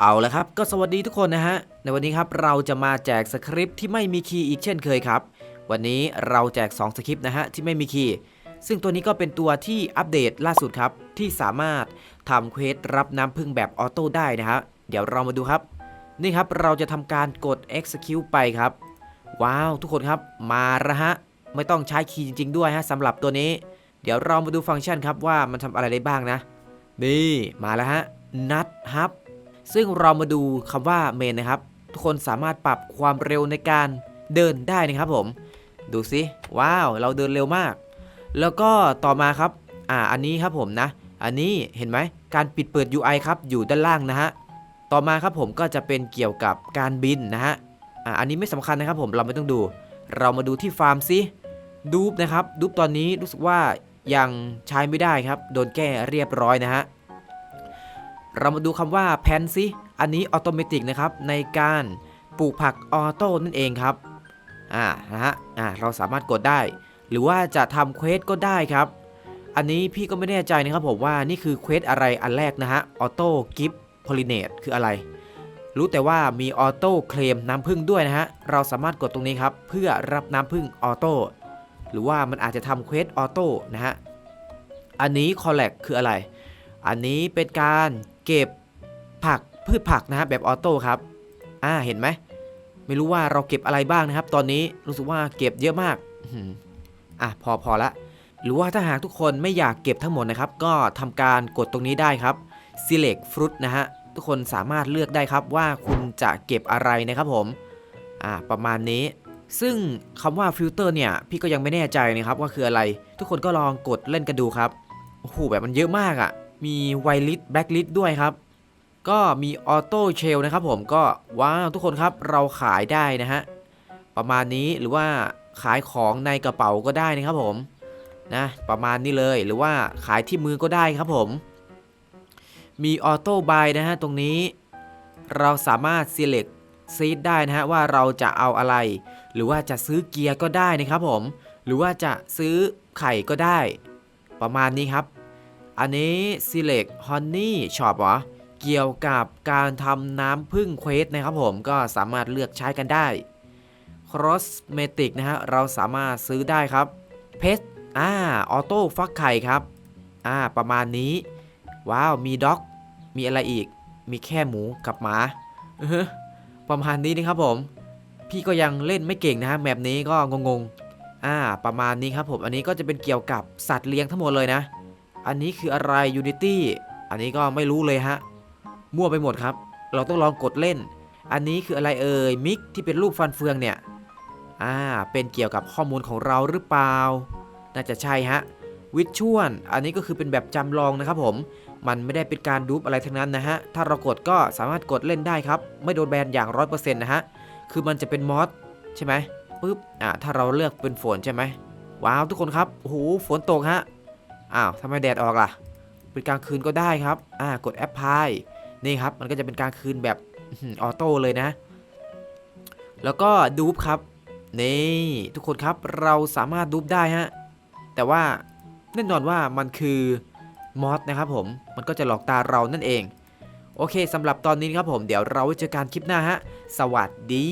เอาละครับ ก็สวัสดีทุกคนนะฮะ ในวันนี้ครับเราจะมาแจกสคริปต์ที่ไม่มีคีย์อีกเช่นเคยครับ วันนี้เราแจก 2 สคริปต์นะฮะที่ไม่มีคีย์ ซึ่งตัวนี้ก็เป็นตัวที่อัปเดตล่าสุดครับ ที่สามารถทำเควสรับน้ำพึ่งแบบออโต้ได้นะฮะ เดี๋ยวเรามาดูครับ นี่ครับเราจะทำการกด execute ไปครับ ว้าว ทุกคนครับมาละฮะ ไม่ต้องใช้คีย์จริง ๆ ด้วยฮะสำหรับตัวนี้ เดี๋ยวเรามาดูฟังก์ชันครับว่ามันทำอะไรได้บ้างนะ นี่มาแล้วฮะนัดฮับ ซึ่งเรามาดูคำว่าเมนนะครับ ทุกคนสามารถปรับความเร็วในการเดินได้นะครับผม ดูสิว้าว เราเดินเร็วมาก แล้วก็ต่อมาครับ อ่า อันนี้ครับผมนะ อันนี้เห็นไหม การปิดเปิด UI ครับ อยู่ด้านล่างนะฮะ ต่อมาครับผมก็จะเป็นเกี่ยวกับการบินนะฮะ อ่า อันนี้ไม่สำคัญนะครับผม เราไม่ต้องดู เรามาดูที่ฟาร์มซิดูบนะครับ ดูบตอนนี้รู้สึกว่ายังใช้ไม่ได้ครับ โดนแก้เรียบร้อยนะฮะ เรามาดูคำว่าแพนซิอันนี้ออโตเมติกนะครับในการปลูกผักออโต้นั่นเองครับอ่านะฮะอ่าเราสามารถกดได้ หรือว่าจะทำเควสก็ได้ครับ อันนี้พี่ก็ไม่แน่ใจนะครับผมว่านี่คือเควสอะไรอันแรกนะฮะออโต้กิฟต์พอลิเนตคืออะไร รู้แต่ว่ามีออโต้เคลมน้ำผึ้งด้วยนะฮะเราสามารถกดตรงนี้ครับเพื่อรับน้ำผึ้งออโต้หรือว่ามันอาจจะทำเควสออโต้นะฮะอันนี้คอลเลกคืออะไร อันนี้เป็นการ เก็บผักพืชผักนะฮะแบบออโต้ครับอ่าเห็นไหมไม่รู้ว่าเราเก็บอะไรบ้างนะครับ ตอนนี้รู้สึกว่าเก็บเยอะมากอะพอพอละ หรือว่าถ้าหากทุกคนไม่อยากเก็บทั้งหมดนะครับ ก็ทำการกดตรงนี้ได้ครับ select fruit นะฮะทุกคนสามารถเลือกได้ครับว่าคุณจะเก็บอะไรนะครับผมอ่าประมาณนี้ ซึ่งคำว่าฟิลเตอร์เนี่ย พี่ก็ยังไม่แน่ใจนะครับว่าคืออะไร ทุกคนก็ลองกดเล่นกันดูครับโอ้โหแบบมันเยอะมากอะ่ะ มีไวลิสแบล็คลิสด้วยครับ ก็มีออโต้เชลนะครับผมก็ว้าวทุกคนครับเราขายได้นะฮะ ประมาณนี้หรือว่าขายของในกระเป๋าก็ได้นะครับผมนะประมาณนี้เลยหรือว่าขายที่มือก็ได้ครับผม มีออโต้บายนะฮะตรงนี้เราสามารถ select seed ได้นะฮะว่าเราจะเอาอะไร หรือว่าจะซื้อเกียร์ก็ได้นะครับผม หรือว่าจะซื้อไข่ก็ได้ ประมาณนี้ครับ อันนี้ select honey shop เหรอ เกี่ยวกับการทำน้ำผึ้งเควสนะครับผมก็สามารถเลือกใช้กันได้ cosmetic นะฮะ เราสามารถซื้อได้ครับ pet อ่าออโต้ฟักไข่ครับ อ่า ประมาณนี้ ว้าว มีด็อก มีอะไรอีก มีแค่หมูกับหมาประมาณนี้นะครับผม พี่ก็ยังเล่นไม่เก่งนะฮะแมปนี้ก็งงๆ อ่า ประมาณนี้ครับผม อันนี้ก็จะเป็นเกี่ยวกับสัตว์เลี้ยงทั้งหมดเลยนะ อันนี้คืออะไร Unity อันนี้ก็ไม่รู้เลยฮะ มั่วไปหมดครับ เราต้องลองกดเล่น อันนี้คืออะไรเอ่ย มิกที่เป็นรูปฟันเฟืองเนี่ย อ่า เป็นเกี่ยวกับข้อมูลของเราหรือเปล่า น่าจะใช่ฮะ วิชวลอันนี้ก็คือเป็นแบบจำลองนะครับผม มันไม่ได้เป็นการดูปอะไรทั้งนั้นนะฮะ ถ้าเรากดก็สามารถกดเล่นได้ครับ ไม่โดนแบนอย่าง100%นะฮะ คือมันจะเป็นมอสใช่ไหมปุ๊บ อ่า ถ้าเราเลือกเป็นฝนใช่ไหมว้าวทุกคนครับโอ้โห ฝนตกฮะ อ้าวทำไมแดดออกล่ะ เป็นกลางคืนก็ได้ครับ อ่ากดแอปพลายนี่ครับ มันก็จะเป็นกลางคืนแบบออโต้เลยนะ แล้วก็ดูปครับ นี่ทุกคนครับเราสามารถดูปได้ฮะ แต่ว่าแน่นอนว่ามันคือมอสนะครับผม มันก็จะหลอกตาเรานั่นเอง โอเคสำหรับตอนนี้ครับผม เดี๋ยวเราไว้เจอกันคลิปหน้าฮะ สวัสดี